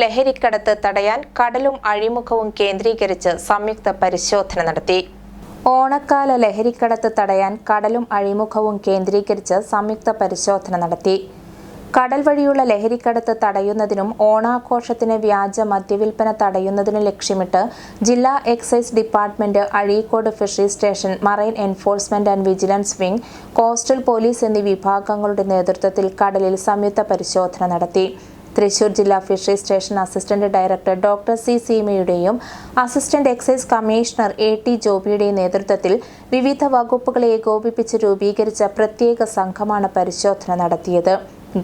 ലഹരിക്കടത്ത് തടയാൻ കടലും അഴിമുഖവും കേന്ദ്രീകരിച്ച് സംയുക്ത പരിശോധന നടത്തി. ഓണക്കാല ലഹരിക്കടത്ത് തടയാൻ കടലും അഴിമുഖവും കേന്ദ്രീകരിച്ച് സംയുക്ത പരിശോധന നടത്തി. കടൽ വഴിയുള്ള ലഹരിക്കടത്ത് തടയുന്നതിനും ഓണാഘോഷത്തിന് വ്യാജ മദ്യവിൽപ്പന തടയുന്നതിനും ലക്ഷ്യമിട്ട് ജില്ലാ excise department Azhikode fisheries station marine enforcement and vigilance wing coastal police എന്നീ വിഭാഗങ്ങളുടെ നേതൃത്വത്തിൽ കടലിൽ സംയുക്ത പരിശോധന നടത്തി. തൃശൂർ ജില്ലാ fishery station assistant director doctor C സീമയുടെയും assistant excise commissioner A T ജോബിയുടെയും നേതൃത്വത്തിൽ വിവിധ വകുപ്പുകളെ ഏകോപിപ്പിച്ച് രൂപീകരിച്ച പ്രത്യേക സംഘമാണ് പരിശോധന നടത്തിയത്.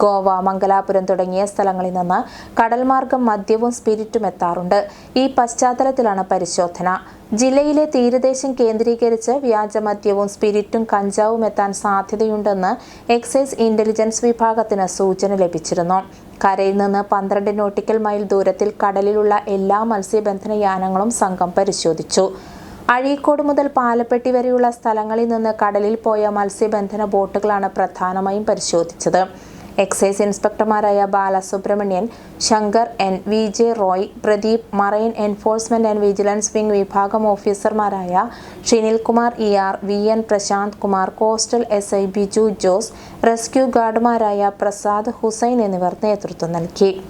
ഗോവ മംഗലാപുരം തുടങ്ങിയ സ്ഥലങ്ങളിൽ നിന്ന് കടൽമാർഗം മദ്യവും സ്പിരിറ്റും എത്താറുണ്ട്. ഈ പശ്ചാത്തലത്തിലാണ് പരിശോധന. ജില്ലയിലെ തീരദേശം കേന്ദ്രീകരിച്ച് വ്യാജമദ്യവും സ്പിരിറ്റും കഞ്ചാവും എത്താൻ സാധ്യതയുണ്ടെന്ന് എക്സൈസ് ഇന്റലിജൻസ് വിഭാഗത്തിന് സൂചന ലഭിച്ചിരുന്നു. കരയിൽ നിന്ന് പന്ത്രണ്ട് നോട്ടിക്കൽ മൈൽ ദൂരത്തിൽ കടലിലുള്ള എല്ലാ മത്സ്യബന്ധന യാനങ്ങളും സംഘം പരിശോധിച്ചു. അഴീക്കോട് മുതൽ പാലപ്പെട്ടി വരെയുള്ള സ്ഥലങ്ങളിൽ നിന്ന് കടലിൽ പോയ മത്സ്യബന്ധന ബോട്ടുകളാണ് പ്രധാനമായും പരിശോധിച്ചത്. Excise ഇൻസ്പെക്ടർമാരായ Balasubramanian Shankar N. V. J. Roy Pradeep marine enforcement and vigilance wing വിഭാഗം ഓഫീസർമാരായ Shinilkumar E. R. V. N. Prashanth Kumar coastal S. I. Biju Jose rescue ഗാർഡുമാരായ Prasad Hussain എന്നിവർ നേതൃത്വം നൽകി.